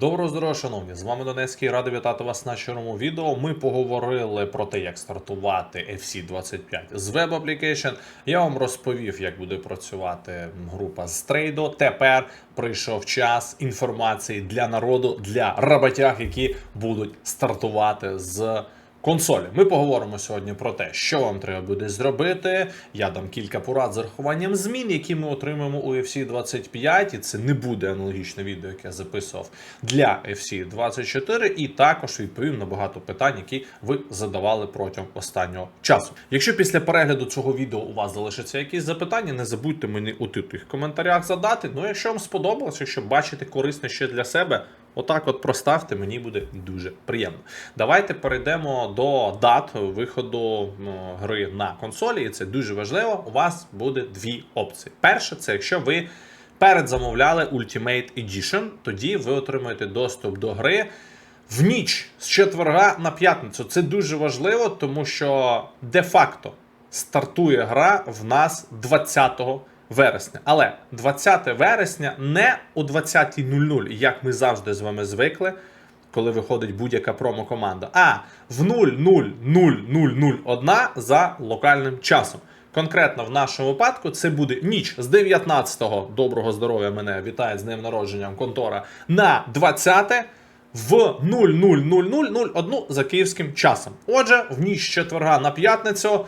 Доброго здоров'я, шановні! З вами Донецький радий вітати вас на чорному відео. Ми поговорили про те, як стартувати FC25 з Web Application. Я вам розповів, як буде працювати група з трейду. Тепер прийшов час інформації для народу, для роботяг, які будуть стартувати з консолі. Ми поговоримо сьогодні про те, що вам треба буде зробити. Я дам кілька порад з урахуванням змін, які ми отримаємо у UFC 25, і це не буде аналогічне відео, яке я записував для FC 24, і також відповім на багато питань, які ви задавали протягом останнього часу. Якщо після перегляду цього відео у вас залишаться якісь запитання, не забудьте мені у тих коментарях задати. Ну, якщо вам сподобалось, якщо бачите корисне ще для себе. Отак, от проставте, мені буде дуже приємно. Давайте перейдемо до дат виходу ну, гри на консолі, і це дуже важливо. У вас буде дві опції. Перше, це якщо ви передзамовляли Ultimate Edition, тоді ви отримаєте доступ до гри в ніч з четверга на п'ятницю. Це дуже важливо, тому що де-факто стартує гра в нас 20 вересня. Але 20 вересня не о 20.00, як ми завжди з вами звикли, коли виходить будь-яка промо-команда, а в 00.0001 за локальним часом. Конкретно в нашому випадку це буде ніч з 19-го доброго здоров'я мене вітає з днем народженням контора на 20 в 00.0001 за київським часом. Отже, в ніч з четверга на п'ятницю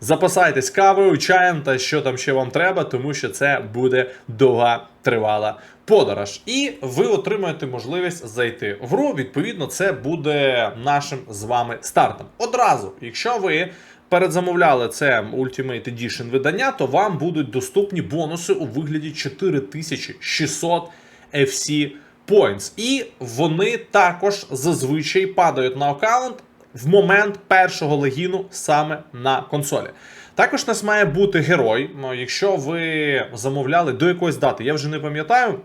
запасайтесь кавою, чаєм та що там ще вам треба, тому що це буде довга тривала подорож. І ви отримаєте можливість зайти в гру. Відповідно, це буде нашим з вами стартом. Одразу, якщо ви передзамовляли це Ultimate Edition видання, то вам будуть доступні бонуси у вигляді 4600 FC Points. І вони також зазвичай падають на аккаунт в момент першого легіну саме на консолі. Також у нас має бути герой. Ну, Якщо ви замовляли до якоїсь дати, я вже не пам'ятаю.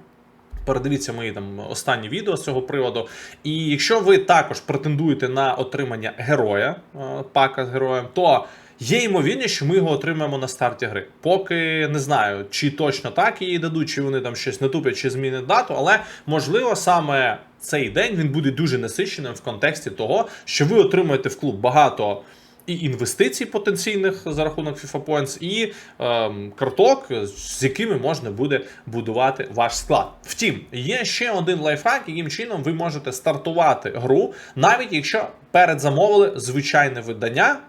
Передивіться мої там останні відео з цього приводу. І якщо ви також претендуєте на отримання героя, е, пака з героєм, то є ймовірність, що ми його отримаємо на старті гри. Поки не знаю, чи точно так її дадуть, чи вони там щось натуплять, чи змінять дату, але можливо саме цей день він буде дуже насиченим в контексті того, що ви отримаєте в клуб багато. І інвестицій потенційних за рахунок FIFA Points, і ем, карток, з якими можна буде будувати ваш склад. Втім, є ще один лайфхак, яким чином ви можете стартувати гру, навіть якщо передзамовили звичайне видання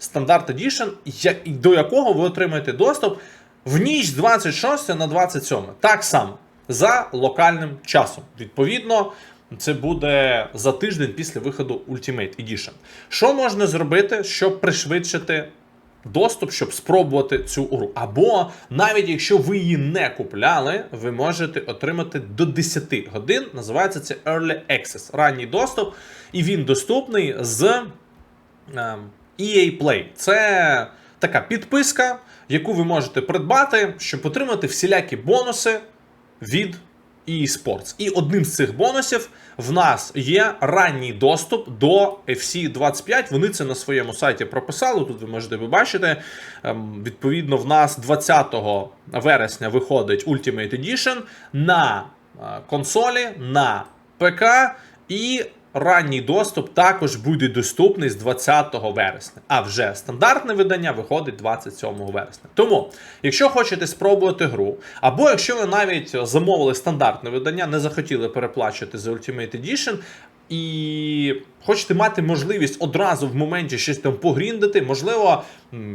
Standard Edition, до якого ви отримаєте доступ в ніч з 26 на 27. Так само за локальним часом. Відповідно, це буде за тиждень після виходу Ultimate Edition. Що можна зробити, щоб пришвидшити доступ, щоб спробувати цю гру? Або навіть якщо ви її не купляли, ви можете отримати до 10 годин. Називається це Early Access, ранній доступ, і він доступний з ем, EA Play. Це така підписка, яку ви можете придбати, щоб отримати всілякі бонуси від EA Sports. І одним з цих бонусів в нас є ранній доступ до FC 25. Вони це на своєму сайті прописали. Тут ви можете побачити. Ем, Відповідно, в нас 20 вересня виходить Ultimate Edition на е, консолі, на ПК і ранній доступ також буде доступний з 20 вересня. А вже стандартне видання виходить 27 вересня. Тому, якщо хочете спробувати гру, або якщо ви навіть замовили стандартне видання, не захотіли переплачувати за Ultimate Edition. І хочете мати можливість одразу в моменті щось там погріндити, можливо,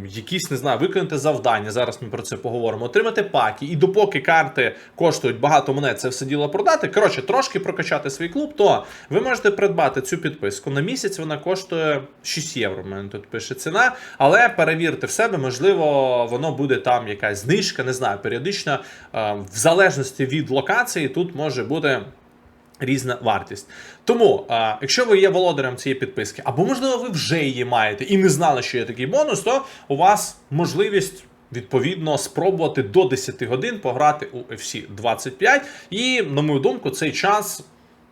якісь не знаю, виконати завдання. Зараз ми про це поговоримо. Отримати паки, і допоки карти коштують багато монет, це все діло продати. Коротше, трошки прокачати свій клуб, то ви можете придбати цю підписку. На місяць вона коштує 6 євро. У мене тут пише ціна. Але перевірте в себе, можливо, воно буде там якась знижка, не знаю, періодично, е, в залежності від локації, тут може бути різна вартість. Тому, а, якщо ви є володарем цієї підписки, або можливо ви вже її маєте і не знали, що є такий бонус, то у вас можливість. Відповідно, спробувати до 10 годин пограти у FC 25. І, на мою думку, цей час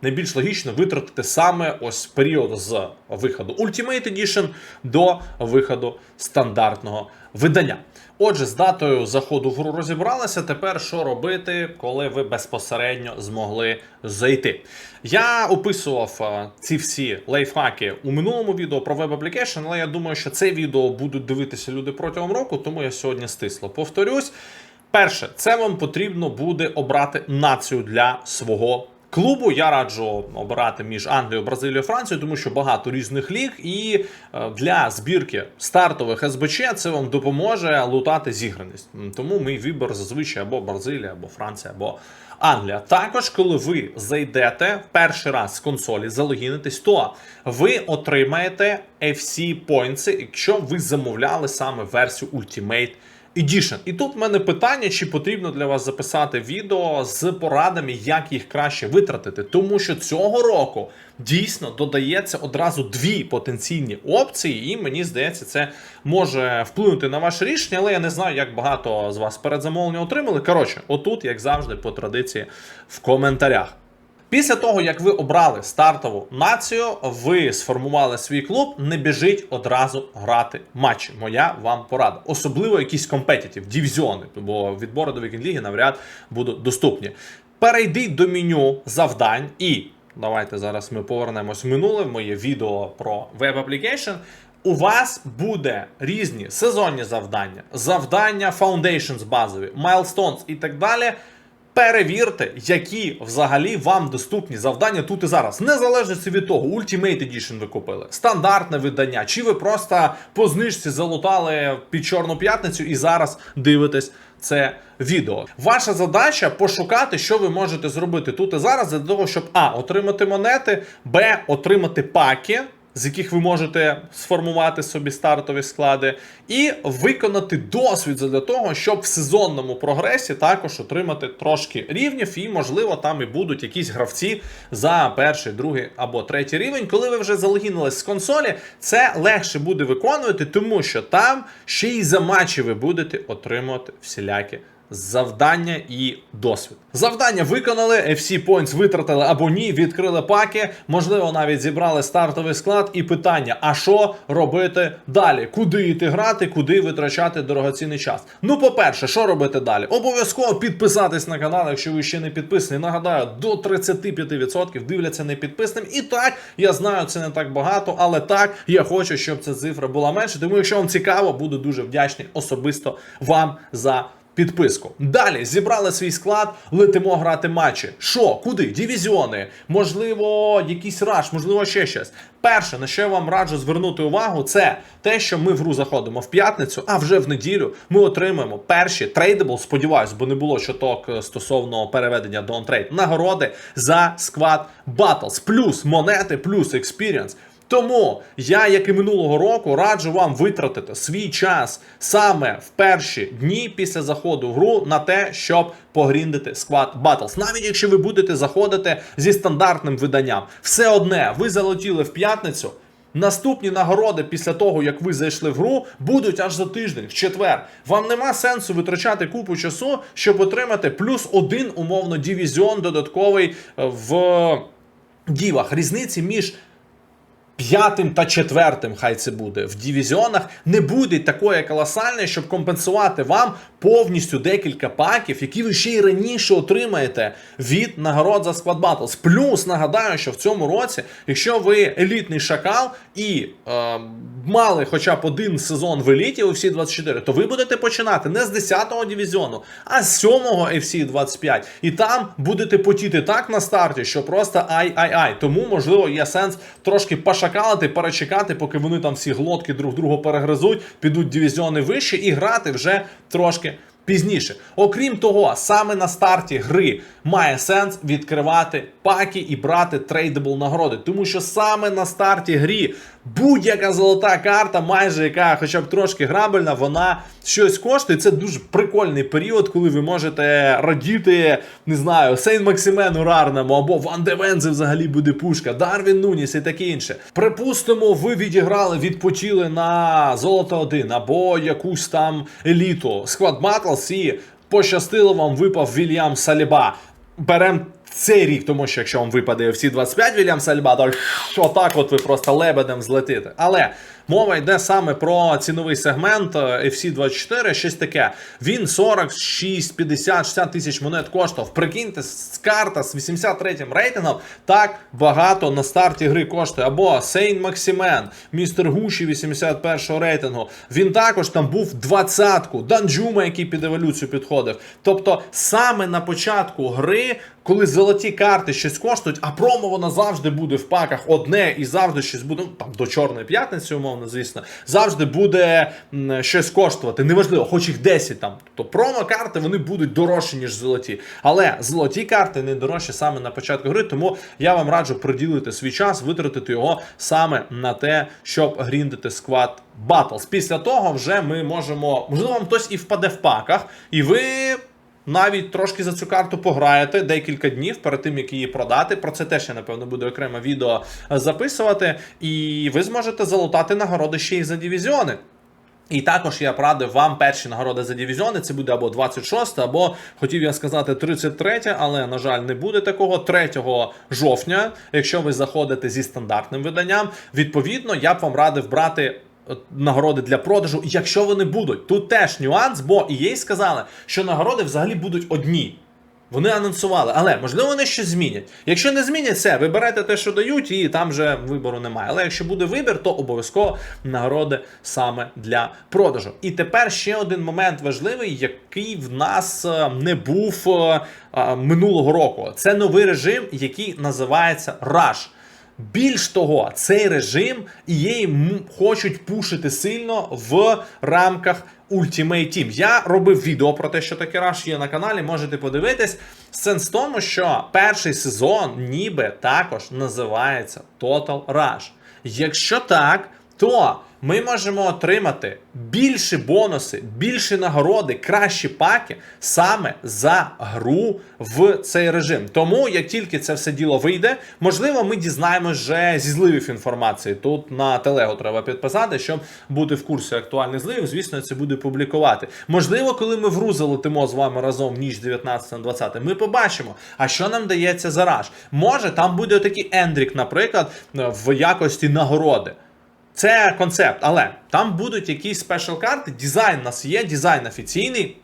найбільш логічно витратити саме ось період з виходу Ultimate Edition до виходу стандартного видання. Отже, з датою заходу в гру розібралися. Тепер що робити, коли ви безпосередньо змогли зайти? Я описував е, ці всі лайфхаки у минулому відео про веб аплікейшн, але я думаю, що це відео будуть дивитися люди протягом року, тому я сьогодні стисло повторюсь. Перше, це вам потрібно буде обрати націю для свого клубу. Я раджу обирати між Англією, Бразилією, Францією, тому що багато різних ліг, і е, для збірки стартових СБЧ це вам допоможе лутати зіграність. Тому мій вибір зазвичай або Бразилія, або Франція, або Англія. Також, коли ви зайдете перший раз з консолі, залогінитесь, то ви отримаєте FC Points, якщо ви замовляли саме версію Ultimate Edition. І тут в мене питання, чи потрібно для вас записати відео з порадами, як їх краще витратити. Тому що цього року дійсно додається одразу дві потенційні опції, і мені здається, це може вплинути на ваше рішення, але я не знаю, як багато з вас передзамовлення отримали. Коротше, отут, як завжди, по традиції, в коментарях. Після того, як ви обрали стартову націю, ви сформували свій клуб, не біжіть одразу грати матчі. Моя вам порада. Особливо якісь компетітів, дивізіони, бо відбори до Вікінг Ліги навряд будуть доступні. Перейдіть до меню завдань і давайте зараз ми повернемось в минуле в моє відео про веб аплікейшн. У вас буде різні сезонні завдання, завдання Foundations базові, Milestones і так далі. Перевірте, які взагалі вам доступні завдання тут і зараз. Незалежно від того, Ultimate Edition ви купили, стандартне видання, чи ви просто по знижці залутали під Чорну п'ятницю і зараз дивитесь це відео. Ваша задача пошукати, що ви можете зробити тут і зараз, для того, щоб А. Отримати монети, Б. Отримати паки з яких ви можете сформувати собі стартові склади, і виконати досвід для того, щоб в сезонному прогресі також отримати трошки рівнів, і, можливо, там і будуть якісь гравці за перший, другий або третій рівень. Коли ви вже залогінились з консолі, це легше буде виконувати, тому що там ще й за матчі ви будете отримувати всілякі завдання і досвід. Завдання виконали, FC Points витратили або ні, відкрили паки, можливо, навіть зібрали стартовий склад. І питання: а що робити далі? Куди йти грати, куди витрачати дорогоцінний час? Ну, по-перше, що робити далі? Обов'язково підписатись на канал, якщо ви ще не підписані. Нагадаю, до 35% дивляться не підписним. І так, я знаю, це не так багато, але так я хочу, щоб ця цифра була менше. Тому, якщо вам цікаво, буду дуже вдячний особисто вам за підписку. Далі зібрали свій склад, летимо грати матчі. Що, куди? Дивізіони, можливо, якийсь раш, можливо, ще щось. Перше, на що я вам раджу звернути увагу, це те, що ми в гру заходимо в п'ятницю, а вже в неділю ми отримаємо перші трейдабл, сподіваюсь, бо не було чуток е, стосовно переведення до онтрейд, нагороди за склад Battles, плюс монети, плюс експіріенс. Тому я, як і минулого року, раджу вам витратити свій час саме в перші дні після заходу в гру на те, щоб погріндити склад Battles. Навіть якщо ви будете заходити зі стандартним виданням, все одне ви залетіли в п'ятницю. Наступні нагороди після того, як ви зайшли в гру, будуть аж за тиждень, в четвер. Вам нема сенсу витрачати купу часу, щоб отримати плюс один умовно дивізіон додатковий е, в дівах. Різниці між п'ятим та четвертим, хай це буде в дивізіонах, не буде такої колосальної, щоб компенсувати вам повністю декілька паків, які ви ще й раніше отримаєте від нагород за Squad Battles. Плюс нагадаю, що в цьому році, якщо ви елітний шакал і е, мали хоча б один сезон в еліті у всі 24, то ви будете починати не з 10-го дивізіону, а з 7-го FC 25. І там будете потіти так на старті, що просто ай-ай-ай. Тому, можливо, є сенс трошки пошакалити, перечекати, поки вони там всі глотки друг другу перегризуть, підуть дивізіони вище і грати вже трошки. Пізніше, окрім того, саме на старті гри має сенс відкривати паки і брати трейдебл нагороди, тому що саме на старті грі будь-яка золота карта, майже яка, хоча б трошки грабельна, вона щось коштує. Це дуже прикольний період, коли ви можете радіти, не знаю, Сейн Максимену Рарному або Ван Девензе взагалі буде пушка, Дарвін Нуніс і таке інше. Припустимо, ви відіграли, відпочили на золото 1 або якусь там еліту. Склад Battles і пощастило вам випав Вільям Саліба. Берем цей рік, тому що якщо вам випаде всі 25 Вільям Сальба, то отак от ви просто лебедем злетите. Але мова йде саме про ціновий сегмент е, FC24, щось таке. Він 46, 50, 60 тисяч монет коштував. Прикиньте, з карта з 83-м рейтингом так багато на старті гри коштує. Або Сейн Максимен, містер Гуші 81-го рейтингу. Він також там був 20-ку. Данджума, який під еволюцію підходив. Тобто саме на початку гри, коли золоті карти щось коштують, а промо воно завжди буде в паках одне і завжди щось буде, ну там до Чорної п'ятниці, умовно, звісно, завжди буде щось коштувати. Неважливо, хоч їх 10 там. Тобто промо-карти вони будуть дорожчі, ніж золоті. Але золоті карти не дорожчі саме на початку гри, тому я вам раджу приділити свій час, витратити його саме на те, щоб гріндити склад Battles. Після того вже ми можемо, можливо, вам хтось і впаде в паках, і ви навіть трошки за цю карту пограєте декілька днів перед тим, як її продати. Про це теж я напевно буду окреме відео записувати. І ви зможете залутати нагороди ще й за дивізіони. І також я б радив вам перші нагороди за дивізіони. Це буде або 26, або хотів я сказати 33, але на жаль, не буде такого 3 жовтня. Якщо ви заходите зі стандартним виданням, відповідно, я б вам радив брати. Нагороди для продажу, якщо вони будуть. Тут теж нюанс, бо EA сказали, що нагороди взагалі будуть одні. Вони анонсували, але можливо вони щось змінять. Якщо не змінять все, ви те, що дають, і там вже вибору немає. Але якщо буде вибір, то обов'язково нагороди саме для продажу. І тепер ще один момент важливий, який в нас е, не був е, е, минулого року. Це новий режим, який називається Rush. Більш того, цей режим і її хочуть пушити сильно в рамках Ultimate Team. Я робив відео про те, що таке Rush є на каналі, можете подивитись. Сенс в тому, що перший сезон ніби також називається Total Rush. Якщо так, то ми можемо отримати більші бонуси, більші нагороди, кращі паки саме за гру в цей режим. Тому як тільки це все діло вийде, можливо, ми дізнаємось вже зі зливів інформації. Тут на телегу треба підписати, щоб бути в курсі актуальних зливів. Звісно, це буде публікувати. Можливо, коли ми в гру залетимо з вами разом в ніч 19 на 20, ми побачимо, а що нам дається за раш. Може, там буде такий Ендрік, наприклад, в якості нагороди. Це концепт, але там будуть якісь спешл карти. Дизайн у нас є, дизайн офіційний.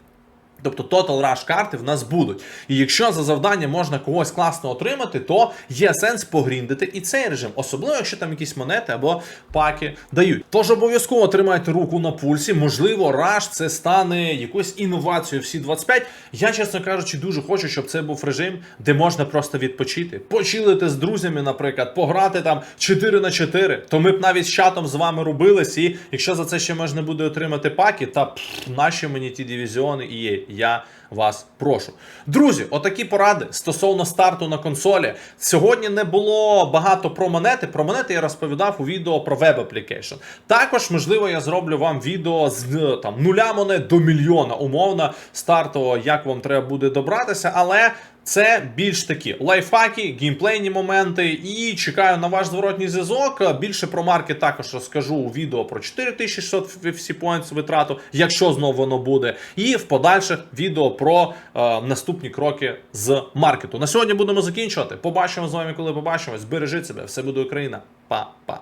Тобто Total Rush карти в нас будуть. І якщо за завдання можна когось класно отримати, то є сенс погріндити і цей режим, особливо якщо там якісь монети або паки дають. Тож обов'язково тримайте руку на пульсі. Можливо, Rush це стане якоюсь інновацією в C25. Я, чесно кажучи, дуже хочу, щоб це був режим, де можна просто відпочити, почилити з друзями, наприклад, пограти там 4 на 4. То ми б навіть з чатом з вами рубились. І якщо за це ще можна буде отримати паки, та пф, наші мені ті дивізіони і є. Я вас прошу. Друзі, отакі поради стосовно старту на консолі. Сьогодні не було багато про монети. Про монети я розповідав у відео про веб аплікейшн. Також, можливо, я зроблю вам відео з е, там нуля монет до мільйона, умовно, стартово, як вам треба буде добратися, але. Це більш такі лайфхаки, геймплейні моменти, і чекаю на ваш зворотній зв'язок. Більше про марки також розкажу у відео про 4600 FC Points витрату, якщо знову воно буде. І в подальших відео про е, наступні кроки з маркету. На сьогодні будемо закінчувати. Побачимо з вами, коли побачимось. Бережіть себе, все буде Україна. Па-па.